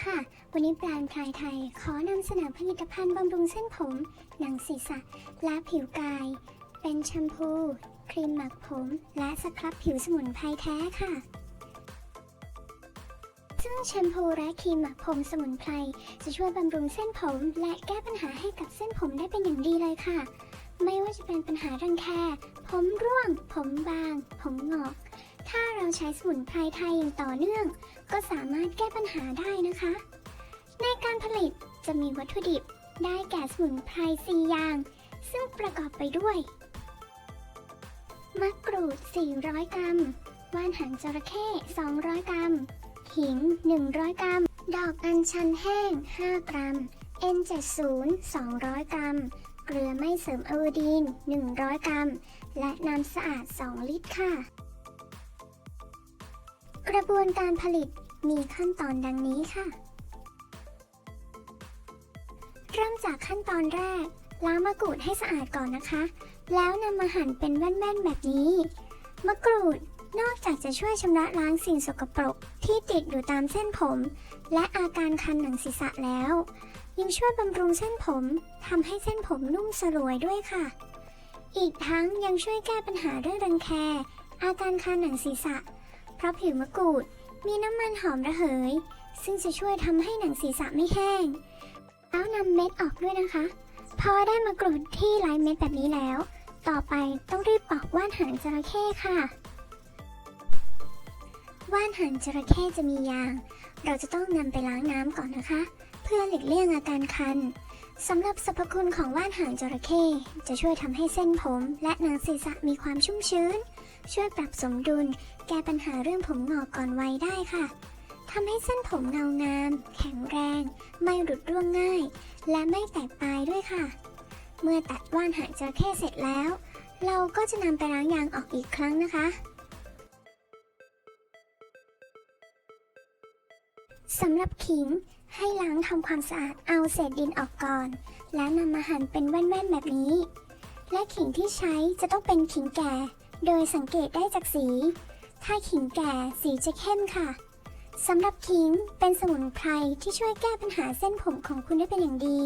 ค่ะ วันนี้แบรนด์พลายไทย ขอนำเสนอผลิตภัณฑ์บำรุงเส้นผม หนังศีรษะ และผิวกาย เป็นแชมพู ครีมหมักผม และสครับผิวสมุนไพรแท้ค่ะ ซึ่งแชมพูและครีมหมักผมสมุนไพร จะช่วยบำรุงเส้นผม และแก้ปัญหาให้กับเส้นผมได้เป็นอย่างดีเลยค่ะ ไม่ว่าจะเป็นปัญหารังแค ผมร่วง ผมบาง ผมหงอก ถ้าเราใช้สมุนไพรไทยอย่างต่อเนื่อง ก็สามารถแก้ปัญหาได้นะคะ ในการผลิตจะมีวัตถุดิบได้แก่สมุนไพร4อย่าง ซึ่งประกอบไปด้วย มะกรูด 400 กรัม ว่านหางจระเข้ 200 กรัมขิง 100 กรัม ดอกอัญชันแห้ง 5 กรัม N70 200 กรัม เกลือไม่เสริมอะโวดีน 100 กรัม และน้ำสะอาด 2 ลิตรค่ะ กระบวนการผลิตมีขั้นตอนดังนี้ค่ะ เริ่มจากขั้นตอนแรก ล้างมะกรูดให้สะอาดก่อนนะคะ แล้วนำมาหั่นเป็นแว่นๆแบบนี้ มะกรูดนอกจากจะช่วยชำระล้างสิ่งสกปรกที่ติดอยู่ตามเส้นผม และอาการคันหนังศีรษะแล้ว ยังช่วยบำรุงเส้นผมทำให้เส้นผมนุ่มสลวยด้วยค่ะ อีกทั้งยังช่วยแก้ปัญหาเรื่องรังแค อาการคันหนังศีรษะ ราะผิวมะกรูดมีน้ำมันหอมระเหย ซึ่งจะช่วยทำให้หนังศีรษะไม่แห้ง แล้วนำเม็ดออกด้วยนะคะ พอได้มะกรูดที่ไร้เม็ดแบบนี้แล้ว ต่อไปต้องรีบปอกว่านหางจระเข้ค่ะ ว่านหางจระเข้จะมียาง เราจะต้องนำไปล้างน้ำก่อนนะคะ เพื่อหลีกเลี่ยงอาการคันสำหรับสรรพคุณของว่านหางจระเข้จะช่วยทำให้เส้นผมและหนังศีรษะมีความชุ่มชื้น ช่วยปรับสมดุล แก้ปัญหาเรื่องผมงอกก่อนวัยได้ค่ะทำให้เส้นผมเงางาม แข็งแรง ไม่หลุดร่วงง่าย และไม่แตกปลายด้วยค่ะ เมื่อตัดว่านหางจระเข้เสร็จแล้ว เราก็จะนำไปล้างยางออกอีกครั้งนะคะสำหรับขิงให้ล้างทำความสะอาดเอาเศษดินออกก่อน แล้วนำมาหั่นเป็นแว่นๆแบบนี้ และขิงที่ใช้จะต้องเป็นขิงแก่ โดยสังเกตได้จากสี ถ้าขิงแก่สีจะเข้มค่ะสำหรับขิงเป็นสมุนไพรที่ช่วยแก้ปัญหาเส้นผมของคุณได้เป็นอย่างดี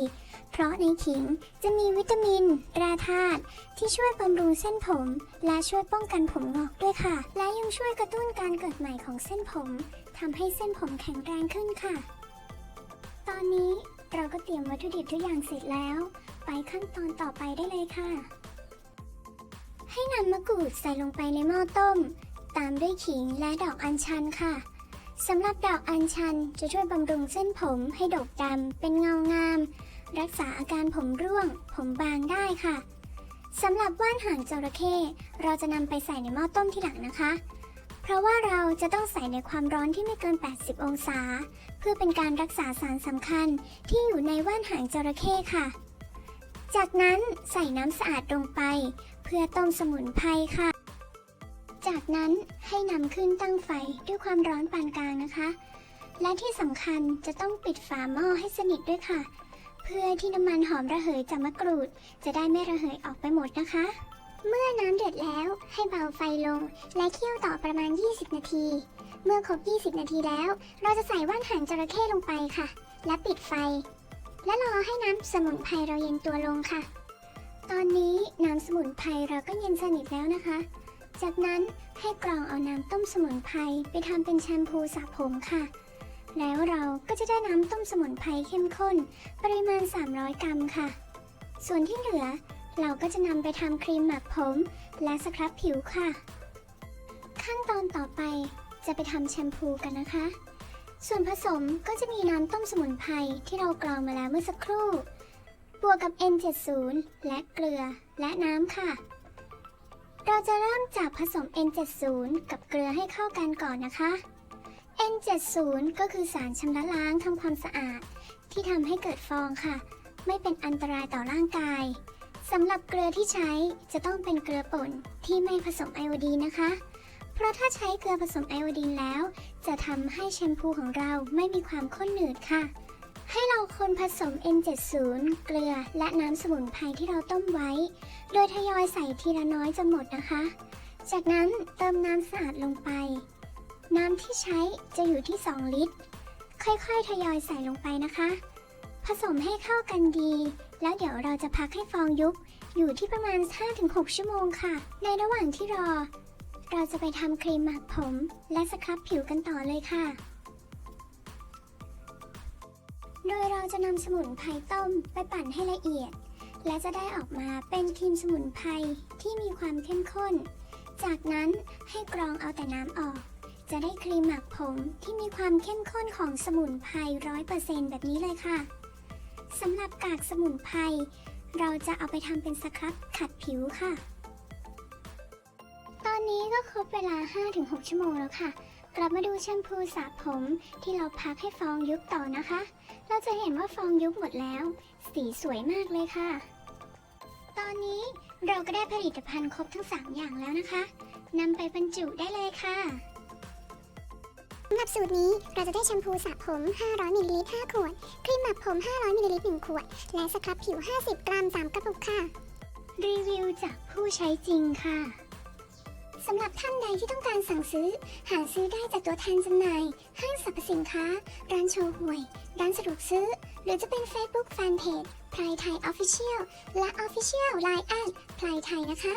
เพราะในขิงจะมีวิตามิน แร่ธาตุที่ช่วยบำรุงเส้นผม และช่วยป้องกันผมงอกด้วยค่ะ และยังช่วยกระตุ้นการเกิดใหม่ของเส้นผมทำให้เส้นผมแข็งแรงขึ้นค่ะ ตอนนี้เราก็เตรียมวัตถุดิบทุกอย่างเสร็จแล้ว ไปขั้นตอนต่อไปได้เลยค่ะ ให้นำมะกรูดใส่ลงไปในหม้อต้ม ตามด้วยขิงและดอกอัญชันค่ะสำหรับดอกอัญชันจะช่วยบำรุงเส้นผมให้ดกดำเป็นเงางาม รักษาอาการผมร่วง ผมบางได้ค่ะสำหรับว่านหางจระเข้เราจะนำไปใส่ในหม้อต้มทีหลังนะคะ เพราะว่าเราจะต้องใส่ในความร้อนที่ไม่เกิน 80 องศา เพื่อเป็นการรักษาสารสำคัญที่อยู่ในว่านหางจระเข้ค่ะ จากนั้นใส่น้ำสะอาดลงไป เพื่อต้มสมุนไพรค่ะ จากนั้นให้นำขึ้นตั้งไฟด้วยความร้อนปานกลางนะคะ และที่สำคัญจะต้องปิดฝาหม้อให้สนิทด้วยค่ะ เพื่อที่น้ำมันหอมระเหยจากมะกรูด จะได้ไม่ระเหยออกไปหมดนะคะ เมื่อน้ำเดือดแล้วให้เบาไฟลง และเคี่ยวต่อประมาณ 20 นาที เมื่อครบ 20 นาทีแล้ว เราจะใส่ว่านหางจระเข้ลงไปค่ะ และปิดไฟ และรอให้น้ำสมุนไพรเราเย็นตัวลงค่ะ ตอนนี้น้ำสมุนไพรเราก็เย็นสนิทแล้วนะคะ จากนั้นให้กรองเอาน้ำต้มสมุนไพรไปทำเป็นแชมพูสระผมค่ะ แล้วเราก็จะได้น้ำต้มสมุนไพรเข้มข้น ปริมาณ 300 กรัมค่ะ ส่วนที่เหลือเราก็จะนำไปทำครีมหมักผม และสครับผิวค่ะ ขั้นตอนต่อไปจะไปทำแชมพูกันนะคะ ส่วนผสมก็จะมีน้ำต้มสมุนไพรที่เรากรองมาแล้วเมื่อสักครู่ บวกกับ N70 และเกลือและน้ำค่ะ เราจะเริ่มจากผสม N70 กับเกลือให้เข้ากันก่อนนะคะ N70 ก็คือสารชำระล้างทำความสะอาด ที่ทำให้เกิดฟองค่ะ ไม่เป็นอันตรายต่อร่างกายสำหรับเกลือที่ใช้จะต้องเป็นเกลือป่นที่ไม่ผสมไอโอดีนนะคะ เพราะถ้าใช้เกลือผสมไอโอดีนแล้ว จะทำให้แชมพูของเราไม่มีความข้นหนืดค่ะ ให้เราคนผสม N70 เกลือ และน้ำสมุนไพรที่เราต้มไว้ โดยทยอยใส่ทีละน้อยจนหมดนะคะ จากนั้นเติมน้ำสะอาดลงไป น้ำที่ใช้จะอยู่ที่ 2 ลิตร ค่อยๆ ทยอยใส่ลงไปนะคะ ผสมให้เข้ากันดี แล้วเดี๋ยวเราจะพักให้ฟองยุบ อยู่ที่ประมาณ 5-6 ชั่วโมงค่ะ ในระหว่างที่รอ เราจะไปทำครีมหมักผม และสครับผิวกันต่อเลยค่ะ โดยเราจะนำสมุนไพรต้มไปปั่นให้ละเอียด และจะได้ออกมาเป็นครีมสมุนไพรที่มีความเข้มข้น จากนั้นให้กรองเอาแต่น้ำออก จะได้ครีมหมักผมที่มีความเข้มข้นของสมุนไพรร้อยเปอร์เซ็นต์แบบนี้เลยค่ะสำหรับกากสมุนไพรเราจะเอาไปทำเป็นสครับขัดผิวค่ะ ตอนนี้ก็ครบเวลา 5-6 ชั่วโมงแล้วค่ะ กลับมาดูแชมพูสระผมที่เราพักให้ฟองยุบต่อนะคะ เราจะเห็นว่าฟองยุบหมดแล้ว สีสวยมากเลยค่ะ ตอนนี้เราก็ได้ผลิตภัณฑ์ครบทั้ง 3 อย่างแล้วนะคะนำไปบรรจุได้เลยค่ะสำหรับสูตรนี้เราจะได้แชมพูสระผม 500มิลลิลิตร 5 ขวด ครีมหมักผม 500มิลลิลิตร 1 ขวด และสครับผิว 50 กรัม 3 กระปุกค่ะ รีวิวจากผู้ใช้จริงค่ะ สำหรับท่านใดที่ต้องการสั่งซื้อ หาซื้อได้จากตัวแทนจำหน่าย ห้างสรรพสินค้า ร้านโชว์หวย ร้านสะดวกซื้อ หรือจะเป็น Facebook Fanpage พลายไทยออฟฟิเชียลและ Official Line แอดพลายไทยนะคะ